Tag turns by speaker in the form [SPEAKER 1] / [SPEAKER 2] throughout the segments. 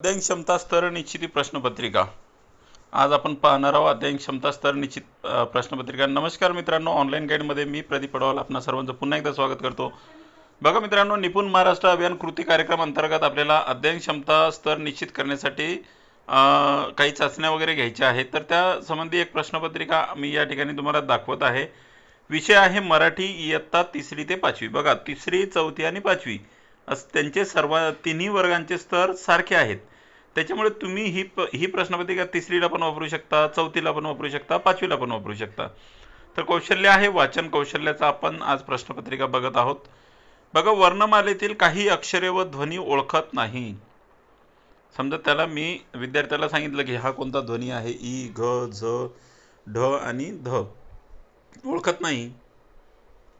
[SPEAKER 1] अध्ययन क्षमता स्तर निश्चिती प्रश्नपत्रिका. आज आपण पाहणार आहोत अध्ययन क्षमता स्तर निश्चित प्रश्नपत्रिका. नमस्कार मित्रांनो ऑनलाईन गाईडमध्ये मी प्रदीप पडवाल आपणा सर्वांचं पुन्हा एकदा स्वागत करतो. बघा मित्रांनो निपुण महाराष्ट्र अभियान कृती कार्यक्रम अंतर्गत आपल्याला अध्ययन क्षमता स्तर निश्चित करण्यासाठी काही चाचण्या वगैरे घ्यायच्या आहेत. तर त्या संबंधी एक प्रश्नपत्रिका मी या ठिकाणी तुम्हाला दाखवत आहे. विषय आहे मराठी इयत्ता तिसरी ते पाचवी. बघा तिसरी चौथी आणि पाचवी. त्यांचे सर्व तिन्ही वर्गांचे स्तर सारखे आहेत. त्याच्यामुळे तुम्ही ही प ही प्रश्नपत्रिका तिसरीला पण वापरू शकता चौथीला पण वापरू शकता पाचवीला पण वापरू शकता. तर कौशल्य आहे वाचन कौशल्याचा आपण आज प्रश्नपत्रिका बघत आहोत. बघा वर्णमालेतील काही अक्षरे व ध्वनी ओळखत नाही. समजा त्याला मी विद्यार्थ्याला सांगितलं की हा कोणता ध्वनी आहे? ई घ झ ढ आणि ध. ओळखत नाही.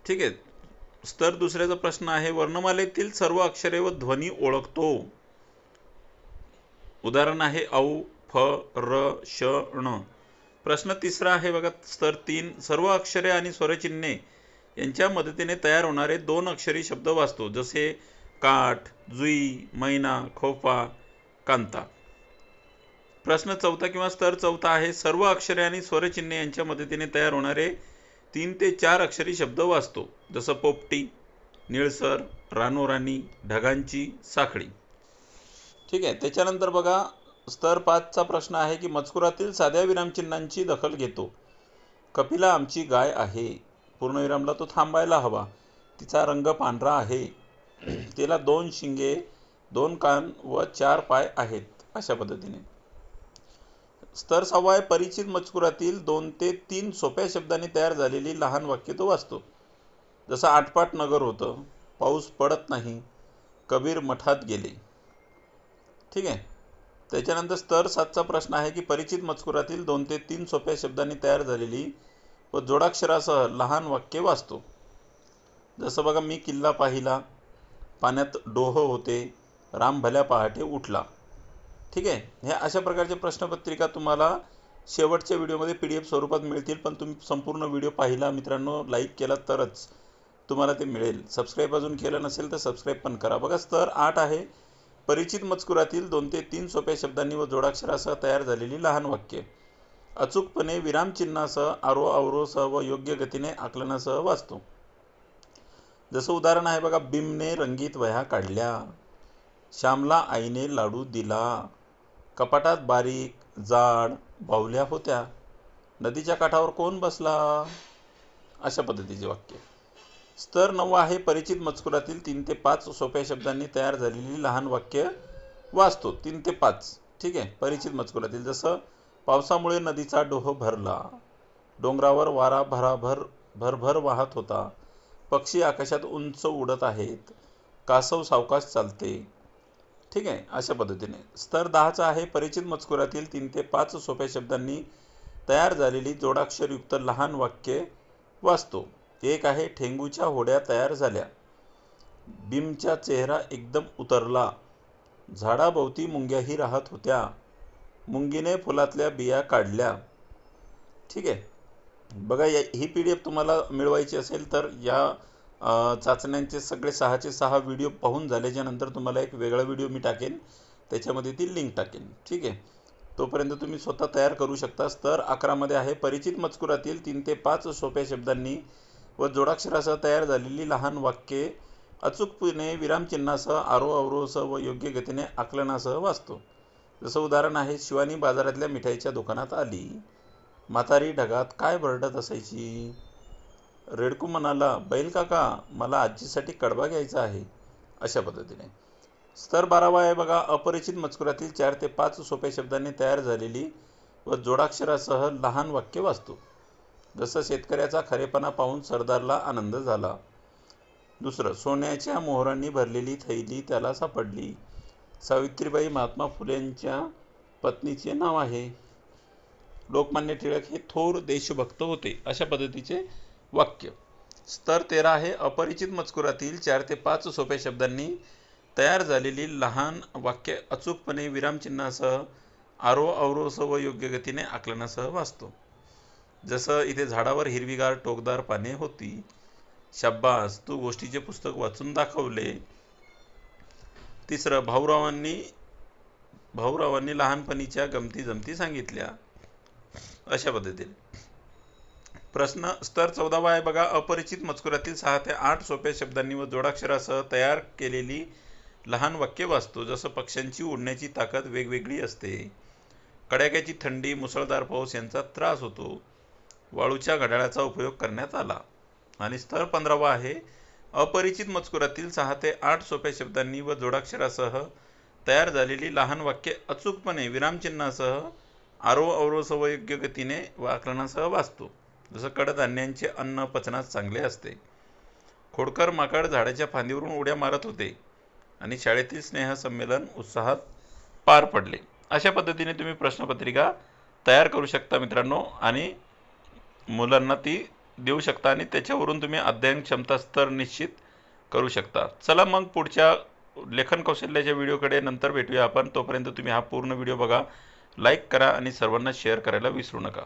[SPEAKER 1] ठीक आहे? स्तर दुसऱ्याचा प्रश्न आहे. वर्णमालेतील सर्व अक्षरे व ध्वनी ओळखतो. उदाहरण आहे औ फ र श ण. प्रश्न तिसरा आहे बघा. स्तर तीन सर्व अक्षरे आणि स्वरचिन्हे यांच्या मदतीने तयार होणारे दोन अक्षरी शब्द वाचतो. जसे काठ जुई मैना खोपा कांता. प्रश्न चौथा किंवा स्तर चौथा आहे. सर्व अक्षरे आणि स्वरचिन्हे यांच्या मदतीने तयार होणारे तीन ते चार अक्षरी शब्द वाचतो. जसं पोपटी निळसर रानोराणी ढगांची साखळी. ठीक आहे. त्याच्यानंतर बघा स्तर पाचचा प्रश्न आहे की मजकुरातील साध्या विरामचिन्हांची दखल घेतो. कपिला आमची गाय आहे. पूर्णविरामला तो थांबायला हवा. तिचा रंग पांढरा आहे. तिला दोन शिंगे दोन कान व चार पाय आहेत अशा पद्धतीने. स्तर सहावा आहे परिचित मजकुरातील दोन ते तीन सोप्या शब्दांनी तयार झालेली लहान वाक्य तो वाचतो. जसं आटपाट नगर होतं पाऊस पडत नाही कबीर मठात गेले. ठीक आहे? त्याच्यानंतर स्तर सातचा प्रश्न आहे की परिचित मजकुरातील दोन ते तीन सोप्या शब्दांनी तयार झालेली व जोडाक्षरासह लहान वाक्य वाचतो. जसं बघा मी किल्ला पाहिला पाण्यात डोह होते राम भल्या पहाटे उठला. ठीक आहे? ह्या अशा प्रकारच्या प्रश्नपत्रिका तुम्हाला शेवटच्या व्हिडिओमध्ये पी डी एफ स्वरूपात मिळतील पण तुम्ही संपूर्ण व्हिडिओ पाहिला मित्रांनो लाईक केला तरच तुम्हाला ते मिळेल. सबस्क्राईब अजून केलं नसेल तर सबस्क्राईब पण करा. बघा स्तर आठ आहे. परिचित मजकुरातील दोन ते तीन सोप्या शब्दांनी व जोडाक्षरासह तयार झालेली लहान वाक्य. अचूकपणे विरामचिन्हासह आरो अवरोसह व योग्य गतीने आकलनासह वाचतो. जसं उदाहरण आहे बघा बिमने रंगीत वह्या काढल्या. श्यामला आईने लाडू दिला. कपाटात बारीक जाड बाहुल्या होत्या. नदीच्या काठावर कोण बसला? अशा पद्धतीचे वाक्य. स्तर नववा आहे परिचित मजकुरातील तीन ते पाच सोप्या शब्दांनी तयार झालेली लहान वाक्य वाचतो. तीन ते पाच. ठीक आहे? परिचित मजकुरातील जसं पावसामुळे नदीचा डोह भरला. डोंगरावर वारा भराभर भरभर वाहत होता. पक्षी आकाशात उंच उडत आहेत. कासव सावकाश चालते. ठीक आहे अशा पद्धतीने. स्तर दहाचा आहे परिचित मजकुरातील तीन ते पाच सोप्या शब्दांनी तयार झालेली जोडाक्षरयुक्त लहान वाक्य वाचतो. एक आहे ठेंगूच्या होड्या तयार झाल्या. बिमचा चेहरा एकदम उतरला. झाडाभोवती मुंग्याही राहत होत्या. मुंगीने फुलातल्या बिया काढल्या. ठीक आहे. बघा या ही पी डी एफ तुम्हाला मिळवायची असेल तर या चाचण्यांचे सगळे सहाचे सहा व्हिडिओ पाहून झाल्याच्यानंतर तुम्हाला एक वेगळा व्हिडिओ मी टाकेन. त्याच्यामध्ये ती लिंक टाकेन. ठीक आहे? तोपर्यंत तुम्ही स्वतः तयार करू शकता स्तर अकरामध्ये आहे परिचित मजकुरातील तीन ते पाच सोप्या शब्दांनी व जोडाक्षरासह तयार झालेली लहान वाक्ये अचूकपणे विरामचिन्हासह आरो अवरोसह व योग्य गतीने आकलनासह वाचतो. जसं उदाहरण आहे शिवानी बाजारातल्या मिठाईच्या दुकानात आली. म्हातारी ढगात काय बरडत असायची? रेडकू म्हणाला बैल काका मला आजीसाठी कडवा घ्यायचा आहे. अशा पद्धतीने. स्तर बारावा आहे बघा. अपरिचित मजकुरातील चार ते पाच सोप्या शब्दांनी तयार झालेली व जोडाक्षरासह लहान वाक्य वाचतो. जसं शेतकऱ्याचा खरेपणा पाहून सरदारला आनंद झाला. दुसरं सोन्याच्या मोहरांनी भरलेली थैली त्याला सापडली. सावित्रीबाई महात्मा फुलेंच्या पत्नीचे नाव आहे. लोकमान्य टिळक हे थोर देशभक्त होते. अशा पद्धतीचे वाक्य. स्तर तेरा आहे. अपरिचित मजकुरातील चार ते पाच सोप्या शब्दांनी तयार झालेली लहान वाक्य अचूकपणे विरामचिन्हासह आरो अवरोसह व योग्य गतीने आकलनासह वाचतो. जसं इथे झाडावर हिरवीगार टोकदार पाने होती शाब्बास तू गोष्टीचे पुस्तक वाचून दाखवले. तिसरं भाऊरावांनी भाऊरावांनी लहानपणीच्या गमती जमती सांगितल्या. अशा पद्धतीने. प्रश्न स्तर चौदावा आहे बघा. अपरिचित मजकुरातील सहा ते आठ सोप्या शब्दांनी व जोडाक्षरासह तयार केलेली लहान वाक्य वाचतो जसं पक्ष्यांची उडण्याची ताकद वेगवेगळी असते. कडाक्याची थंडी मुसळधार पाऊस यांचा त्रास होतो. वाळूच्या घड्याळाचा उपयोग करण्यात आला. आणि स्तर पंधरावा आहे. अपरिचित मजकुरातील सहा ते आठ सोप्या शब्दांनी व जोडाक्षरासह तयार झालेली लहान वाक्य अचूकपणे विरामचिन्हासह आरो अवरोसवयोग्य गतीने व आकलनासह वाचतो. जसं कडधान्यांचे अन्न पचनास चांगले असते. खोडकर माकड झाडाच्या फांदीवरून उड्या मारत होते आणि शाळेतील स्नेहसंमेलन उत्साहात पार पडले. अशा पद्धतीने तुम्ही प्रश्नपत्रिका तयार करू शकता मित्रांनो आणि मुलांना ती देऊ शकता आणि त्याच्यावरून तुम्ही अध्ययन क्षमता स्तर निश्चित करू शकता. चला मग पुढच्या लेखन कौशल्याच्या व्हिडिओकडे नंतर भेटूया आपण. तोपर्यंत तुम्ही हा पूर्ण व्हिडिओ बघा लाईक करा आणि सर्वांना शेअर करायला विसरू नका.